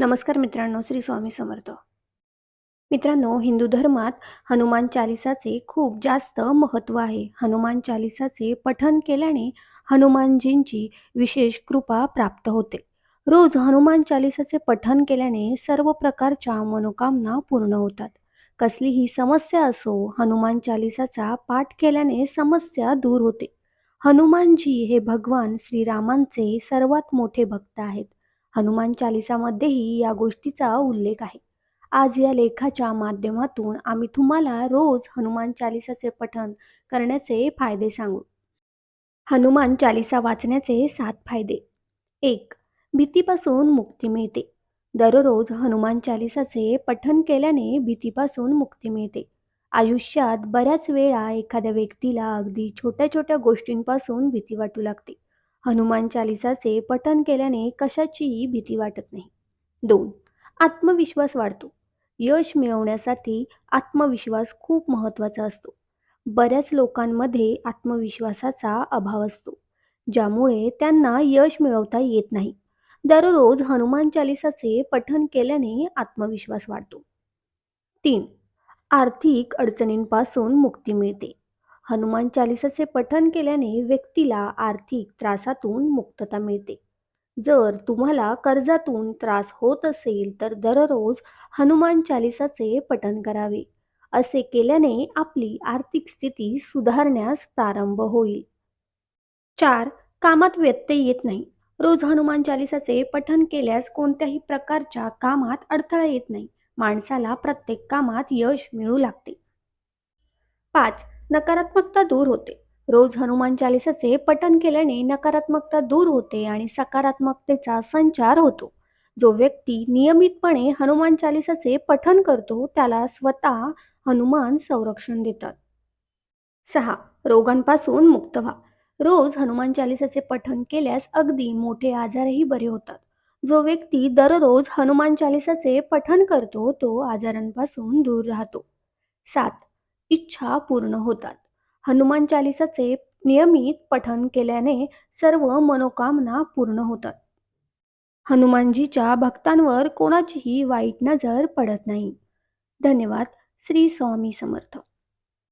नमस्कार मित्रांनो श्री स्वामी समर्थ. मित्रांनो हिंदू धर्मात हनुमान चालिसाचे खूप जास्त महत्त्व आहे. हनुमान चालिसाचे पठन केल्याने हनुमानजींची विशेष कृपा प्राप्त होते. रोज हनुमान चालिसाचे पठन केल्याने सर्व प्रकारच्या मनोकामना पूर्ण होतात. कसलीही समस्या असो हनुमान चालिसाचा पाठ केल्याने समस्या दूर होते. हनुमानजी हे भगवान श्रीरामांचे सर्वात मोठे भक्त आहेत. हनुमान चालिसामध्येही या गोष्टीचा उल्लेख आहे. आज या लेखाच्या माध्यमातून आम्ही तुम्हाला रोज हनुमान चालिसाचे पठण करण्याचे फायदे सांगू. हनुमान चालिसा वाचण्याचे सात फायदे. एक भीतीपासून मुक्ती मिळते. दररोज हनुमान चालिसाचे पठण केल्याने भीतीपासून मुक्ती मिळते. आयुष्यात बऱ्याच वेळा एखाद्या व्यक्तीला अगदी छोट्या छोट्या गोष्टींपासून भीती वाटू लागते. हनुमान चालिसाचे पठण केल्याने कशाचीही भीती वाटत नाही. दोन आत्मविश्वास वाढतो. यश मिळवण्यासाठी आत्मविश्वास खूप महत्त्वाचा असतो. बऱ्याच लोकांमध्ये आत्मविश्वासाचा अभाव असतो ज्यामुळे त्यांना यश मिळवता येत नाही. दररोज हनुमान चालिसाचे पठण केल्याने आत्मविश्वास वाढतो. तीन आर्थिक अडचणींपासून मुक्ती मिळते. हनुमान चालिसाचे पठन केल्याने व्यक्तीला आर्थिक त्रासातून मुक्तता मिळते. जर तुम्हाला कर्जातून त्रास होत असेल तर दररोज हनुमान चालिसाचे पठन करावे. असे केल्याने आपली आर्थिक स्थिती सुधारण्यास प्रारंभ होईल. चार कामात व्यत्यय येत नाही. रोज हनुमान चालिसाचे पठन केल्यास कोणत्याही प्रकारच्या कामात अडथळा येत नाही. माणसाला प्रत्येक कामात यश मिळू लागते. पाच नकारात्मकता दूर होते. रोज हनुमान चालिसाचे पठण केल्याने नकारात्मकता दूर होते आणि सकारात्मकतेचा संचार होतो. जो व्यक्ती नियमितपणे हनुमान चालिसाचे पठण करतो त्याला स्वतः हनुमान संरक्षण देतात. सहा. रोगांपासून मुक्त व्हा. रोज हनुमान चालिसाचे पठण केल्यास अगदी मोठे आजारही बरे होतात. जो व्यक्ती दररोज हनुमान चालिसाचे पठण करतो तो आजारांपासून दूर राहतो. सात. इच्छा पूर्ण होतात. हनुमान चालिसाचे नियमित पठन केल्याने सर्व मनोकामना पूर्ण होतात. हनुमानजीच्या भक्तांवर कोणाचीही वाईट नजर पडत नाही. धन्यवाद. श्री स्वामी समर्थ.